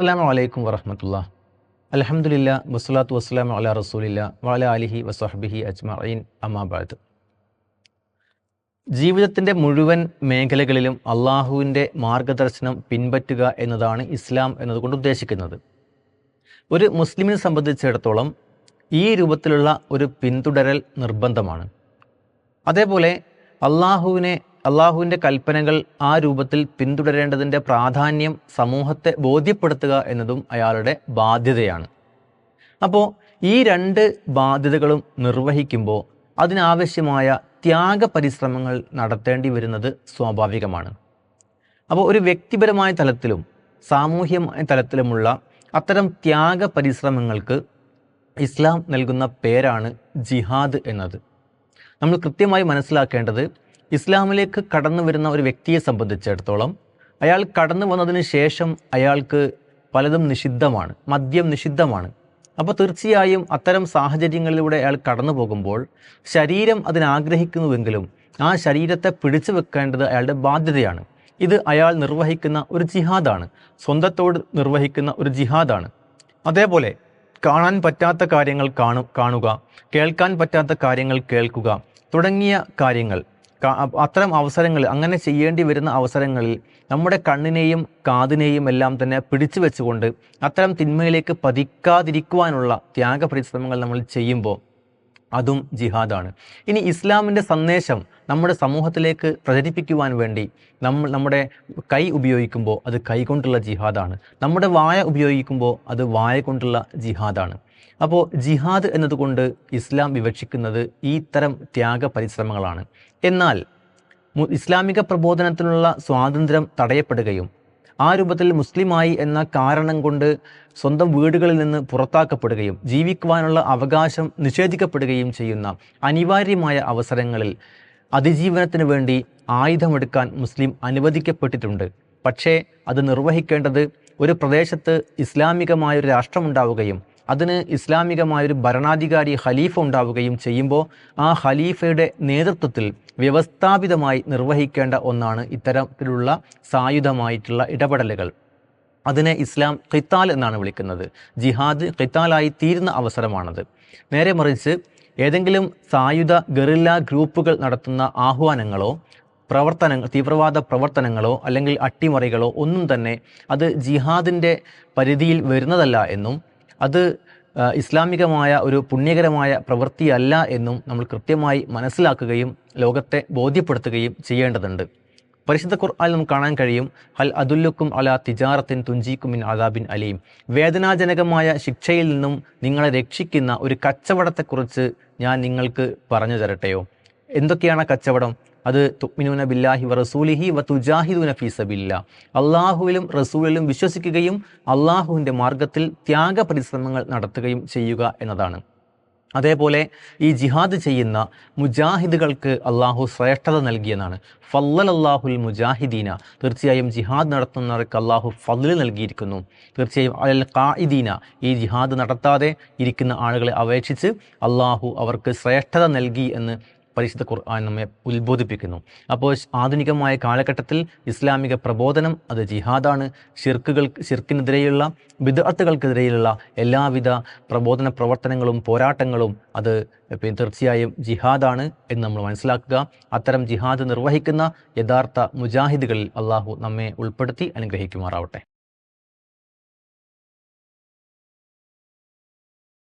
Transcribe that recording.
അസ്സാം വലൈക്കും വറഹമത്തുള്ള. അലഹമുല്ല വസ്സലാത്തു വസ്സലാം അല റസൂലില്ല വാല അലിഹി വസ്ഹബിഹി അജ്മീൻ അമ്മാബാദ് ജീവിതത്തിന്റെ മുഴുവൻ മേഖലകളിലും അള്ളാഹുവിന്റെ മാർഗദർശനം പിൻപറ്റുക എന്നതാണ് ഇസ്ലാം എന്നതുകൊണ്ട് ഉദ്ദേശിക്കുന്നത്. ഒരു മുസ്ലിമിനെ സംബന്ധിച്ചിടത്തോളം ഈ രൂപത്തിലുള്ള ഒരു പിന്തുടരൽ നിർബന്ധമാണ്. അതേപോലെ അള്ളാഹുവിനെ അള്ളാഹുവിന്റെ കൽപ്പനകൾ ആ രൂപത്തിൽ പിന്തുടരേണ്ടതിന്റെ പ്രാധാന്യം സമൂഹത്തെ ബോധ്യപ്പെടുത്തുക എന്നതും അയാളുടെ ബാധ്യതയാണ്. അപ്പോൾ ഈ രണ്ട് ബാധ്യതകളും നിർവഹിക്കുമ്പോൾ അതിനാവശ്യമായ ത്യാഗ പരിശ്രമങ്ങൾ നടത്തേണ്ടി വരുന്നത് സ്വാഭാവികമാണ്. അപ്പോൾ ഒരു വ്യക്തിപരമായ തലത്തിലും സാമൂഹ്യമായ തലത്തിലുമുള്ള അത്തരം ത്യാഗ പരിശ്രമങ്ങൾക്ക് ഇസ്ലാം നൽകുന്ന പേരാണ് ജിഹാദ് എന്നത്. നമ്മൾ കൃത്യമായി മനസ്സിലാക്കേണ്ടത് ഇസ്ലാമിലേക്ക് കടന്നു വരുന്ന ഒരു വ്യക്തിയെ സംബന്ധിച്ചിടത്തോളം അയാൾ കടന്നു വന്നതിന് ശേഷം അയാൾക്ക് പലതും നിഷിദ്ധമാണ് മദ്യം നിഷിദ്ധമാണ്. അപ്പോൾ തീർച്ചയായും അത്തരം സാഹചര്യങ്ങളിലൂടെ അയാൾ കടന്നു പോകുമ്പോൾ ശരീരം അതിനാഗ്രഹിക്കുന്നുവെങ്കിലും ആ ശരീരത്തെ പിടിച്ചു വെക്കേണ്ടത് അയാളുടെ ബാധ്യതയാണ്. ഇത് അയാൾ നിർവഹിക്കുന്ന ഒരു ജിഹാദാണ് സ്വന്തത്തോട് നിർവഹിക്കുന്ന ഒരു ജിഹാദാണ്. അതേപോലെ കാണാൻ പറ്റാത്ത കാര്യങ്ങൾ കാണു കാണുക കേൾക്കാൻ പറ്റാത്ത കാര്യങ്ങൾ കേൾക്കുക തുടങ്ങിയ കാര്യങ്ങൾ അത്തരം അവസരങ്ങൾ അങ്ങനെ ചെയ്യേണ്ടി വരുന്ന അവസരങ്ങളിൽ നമ്മുടെ കണ്ണിനെയും കാതിനെയും എല്ലാം തന്നെ പിടിച്ചു വെച്ചുകൊണ്ട് അത്തരം തിന്മയിലേക്ക് പതിക്കാതിരിക്കുവാനുള്ള ത്യാഗ പരിശ്രമങ്ങൾ നമ്മൾ ചെയ്യുമ്പോൾ അതും ജിഹാദാണ്. ഇനി ഇസ്ലാമിന്റെ സന്ദേശം നമ്മുടെ സമൂഹത്തിലേക്ക് പ്രചരിപ്പിക്കുവാൻ വേണ്ടി നമ്മൾ നമ്മുടെ കൈ ഉപയോഗിക്കുമ്പോൾ അത് കൈ കൊണ്ടുള്ള ജിഹാദാണ്. നമ്മുടെ വായ ഉപയോഗിക്കുമ്പോൾ അത് വായ കൊണ്ടുള്ള ജിഹാദാണ്. അപ്പോൾ ജിഹാദ് എന്നതുകൊണ്ട് ഇസ്ലാം വിവക്ഷിക്കുന്നത് ഈ തരം ത്യാഗ പരിശ്രമങ്ങളാണ്. എന്നാൽ ഇസ്ലാമിക പ്രബോധനത്തിനുള്ള സ്വാതന്ത്ര്യം തടയപ്പെടുകയും ആ രൂപത്തിൽ മുസ്ലിമായി എന്ന കാരണം കൊണ്ട് സ്വന്തം വീടുകളിൽ നിന്ന് പുറത്താക്കപ്പെടുകയും ജീവിക്കുവാനുള്ള അവകാശം നിഷേധിക്കപ്പെടുകയും ചെയ്യുന്ന അനിവാര്യമായ അവസരങ്ങളിൽ അതിജീവനത്തിന് വേണ്ടി ആയുധമെടുക്കാൻ മുസ്ലിം അനുവദിക്കപ്പെട്ടിട്ടുണ്ട്. പക്ഷേ അത് നിർവഹിക്കേണ്ടത് ഒരു പ്രദേശത്ത് ഇസ്ലാമികമായൊരു രാഷ്ട്രമുണ്ടാവുകയും അതിന് ഇസ്ലാമികമായൊരു ഭരണാധികാരി ഖലീഫ ഉണ്ടാവുകയും ചെയ്യുമ്പോൾ ആ ഖലീഫയുടെ നേതൃത്വത്തിൽ വ്യവസ്ഥാപിതമായി നിർവഹിക്കേണ്ട ഒന്നാണ് ഇത്തരത്തിലുള്ള സായുധമായിട്ടുള്ള ഇടപെടലുകൾ. അതിനെ ഇസ്ലാം ഖിത്താൽ എന്നാണ് വിളിക്കുന്നത്. ജിഹാദ് ഖിത്താലായി തീരുന്ന അവസരമാണത്. നേരെ മറിച്ച് ഏതെങ്കിലും സായുധ ഗറില്ല ഗ്രൂപ്പുകൾ നടത്തുന്ന ആഹ്വാനങ്ങളോ പ്രവർത്തനങ്ങൾ തീവ്രവാദ പ്രവർത്തനങ്ങളോ അല്ലെങ്കിൽ അട്ടിമറികളോ ഒന്നും തന്നെ അത് ജിഹാദിന്റെ പരിധിയിൽ വരുന്നതല്ല എന്നും അത് ഇസ്ലാമികമായ ഒരു പുണ്യകരമായ പ്രവൃത്തിയല്ല എന്നും നമ്മൾ കൃത്യമായി മനസ്സിലാക്കുകയും ലോകത്തെ ബോധ്യപ്പെടുത്തുകയും ചെയ്യേണ്ടതുണ്ട്. പരിശുദ്ധ ഖുർആൻ നമുക്ക് കാണാൻ കഴിയും ഹൽ അതുല്ലുക്കും അല തിജാറത്തിൻ തുഞ്ചിക്കുമിൻ അദാബിൻ അലീം. വേദനാജനകമായ ശിക്ഷയിൽ നിന്നും നിങ്ങളെ രക്ഷിക്കുന്ന ഒരു കച്ചവടത്തെക്കുറിച്ച് ഞാൻ നിങ്ങൾക്ക് പറഞ്ഞു തരട്ടെയോ? എന്തൊക്കെയാണ് കച്ചവടം? അത് തുക്മിനൂന ബില്ലാഹി വ റസൂലിഹി വ തുജാഹിദൂന ഫീസബില്ല അള്ളാഹുവിലും റസൂലിലും വിശ്വസിക്കുകയും അള്ളാഹുവിന്റെ മാർഗത്തിൽ ത്യാഗ പരിശ്രമങ്ങൾ നടത്തുകയും ചെയ്യുക എന്നതാണ്. അതേപോലെ ഈ ജിഹാദ് ചെയ്യുന്ന മുജാഹിദുകൾക്ക് അള്ളാഹു ശ്രേഷ്ഠത നൽകിയെന്നാണ്. ഫല്ലൽ അള്ളാഹുൽ മുജാഹിദീന. തീർച്ചയായും ജിഹാദ് നടത്തുന്നവർക്ക് അള്ളാഹു ഫല്ല് നൽകിയിരിക്കുന്നു. തീർച്ചയായും അൽ ഖായിദീന ഈ ജിഹാദ് നടത്താതെ ഇരിക്കുന്ന ആളുകളെ അപേക്ഷിച്ച് അള്ളാഹു അവർക്ക് ശ്രേഷ്ഠത നൽകി എന്ന് പരിശുദ്ധ ഖുർആൻ നമ്മെ ഉത്ബോധിപ്പിക്കുന്നു. അപ്പോൾ ആധുനികമായ കാലഘട്ടത്തിൽ ഇസ്ലാമിക പ്രബോധനം അത് ജിഹാദാണ്. ഷിർക്കുകൾ ഷിർക്കിനെതിരെയുള്ള വിദഗ്ധകൾക്കെതിരെയുള്ള എല്ലാവിധ പ്രബോധന പ്രവർത്തനങ്ങളും പോരാട്ടങ്ങളും അത് തീർച്ചയായും ജിഹാദാണ് എന്ന് നമ്മൾ മനസ്സിലാക്കുക. അത്തരം ജിഹാദ് നിർവഹിക്കുന്ന യഥാർത്ഥ മുജാഹിദുകളിൽ അള്ളാഹു നമ്മെ ഉൾപ്പെടുത്തി അനുഗ്രഹിക്കുമാറാവട്ടെ.